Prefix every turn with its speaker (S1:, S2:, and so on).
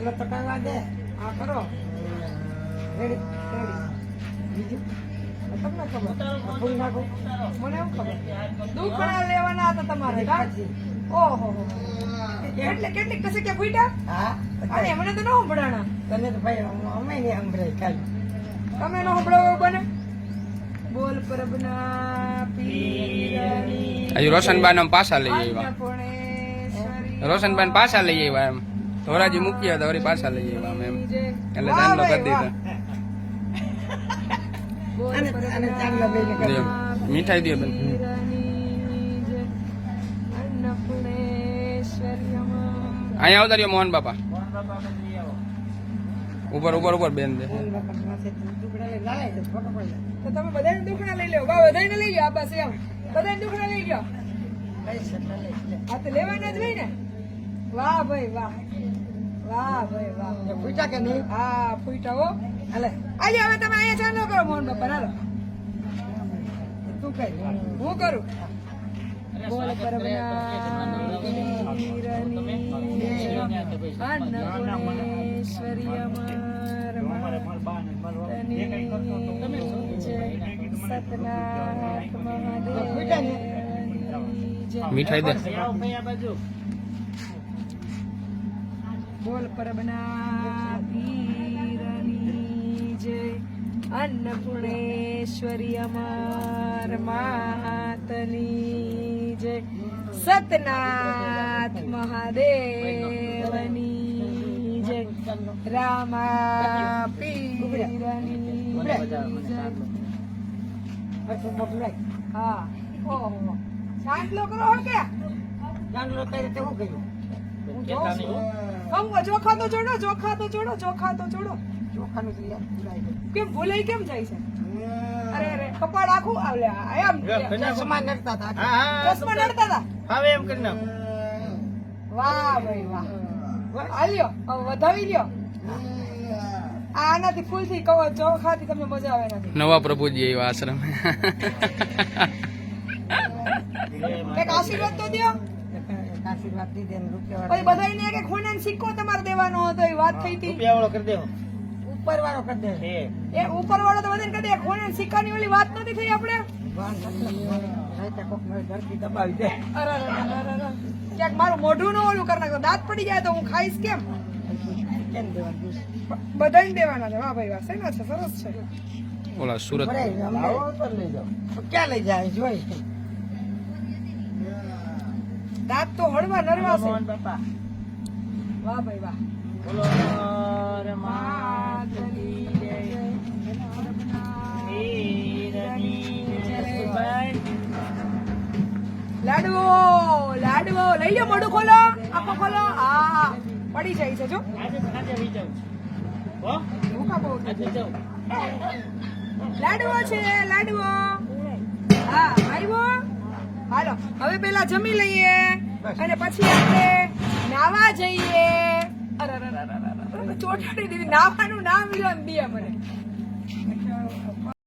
S1: એટલે પટાવા દે.
S2: આ કરો.
S1: Ready ready. બીજું?
S2: તમને ખબર?
S1: ફૂલ નાખો?
S2: મને એમ ખબર? દુખણા લેવાના હતા તમારે? ઓહો એટલે કેટલીક કસે કે ફૂટ્યા?
S1: હા.
S2: અરે મને તો ન સંભળાણા.
S1: તને તો ભાઈ અમે નહીં સંભળાય ખાલી.
S2: તમે ન સંભળાવો બને? બોલ પરબના પીરની
S3: હજુ રોશનબાન પાછા લઈ આવ્યા. રોશનબાન પાછા લઈ આવ્યા એમ. ધોરાજી મૂક્યા હતા વળી પાછા લઈ આવ્યા અમે એમ. એટલે ચાંદલો કરી. દીધો. મીઠાઈ દે બેન. અહીંયા આવતા મોહન બાપા ઉપર ઉપર ઉપર બેન દે
S2: તમે બધાને દુખણા લઈ લો બધાને લઈ ગયો આ બસ એમ બધાને
S1: એટલે લઈ લે.
S2: આ તો લેવાના જ હોય ને વાહ ભાઈ વાહ. વાહ ભાઈ વાહ.
S1: ફૂટા કે નહીં?
S2: હા ફૂટા હો.
S1: હાલે.
S2: આજે હવે તમે અહીંયા ચાલો કરો મોહન બાપા. હાલો.
S1: તું કઈ.
S2: હું કરું? બોલ પરબના અન્નપૂર્ણેશ્વરી અમાર. સતનાથ મહાદેવની જય.
S3: મીઠાઈ દે.
S2: બોલ પરબના પીરની જય અન્નપૂર્ણેશ્વરી અમાર માતની જય સતનાથ મહાદેવની જય રામા પીરની જય હા ઓહો સાંજલો લોકો હો કે
S1: ચાંદલો કઈ રીતે હું
S2: હમ, ચોખા તો જોડો ચોખા તો જોડો ચોખા તો જોડો.
S1: ચોખાનું ભૂલાઈ
S2: કેમ ભૂલાઈ કેમ જાય છે? અરે અરે કપાળ આખું આવલે એમ.
S1: ચશ્મા નડતા હતા.
S2: ચશ્મા નડતા હતા?
S4: હવે એમ કરી નાખ.
S2: વાહ ભાઈ વાહ. હાલ્યો વધાવી લ્યો. આ આનાથી ફૂલથી કવો ચોખાથી તમને મજા આવે નથી
S3: નવા પ્રભુજી એવા આશ્રમ.
S2: એક આશીર્વાદ તો દ્યો.
S1: એક આશીર્વાદ દીધે ને રૂપિયા
S2: પછી બધાને કે ખૂણે સિક્કો તમારે દેવાનો હતો એ વાત થઈ હતી.
S4: રૂપિયા વાળો કરી દેવો.
S1: ઉપર વાળો કરી દે
S4: એ
S2: એ ઉપર વાળો તો બધાને કહે ખૂણે સિક્કાની ઓલી વાત નથી થઈ આપણે?
S1: દે.
S2: ક્યાંક મારું મોઢું ન ઓલું કરી નાખો. દાંત પડી જાય તો હું ખાઈશ કેમ?
S1: કેમ દેવાનું
S2: બધાને દેવાના છે. વાહ ભાઈ વાહ. શેના છે? સરસ છે.
S3: ઓલા સુરત
S1: ક્યાં લઈ જાય? જોઈ.
S2: દાંત તો હળવા નરવા છે. વાહ ભાઈ વાહ.
S4: બોલો રે
S2: માતની જય. લાડવો લાડવો. લઈ લો મોઢું ખોલો આખો ખોલો. હા પડી જાય છે જો. લાડવો છે લાડવો. હા. હાલો હવે પેલા જમી લઈએ. અને પછી આપણે નાવા જઈએ. અરે ચોટાડી દીધી. નાવાનું નામ લ્યો ને દે મને.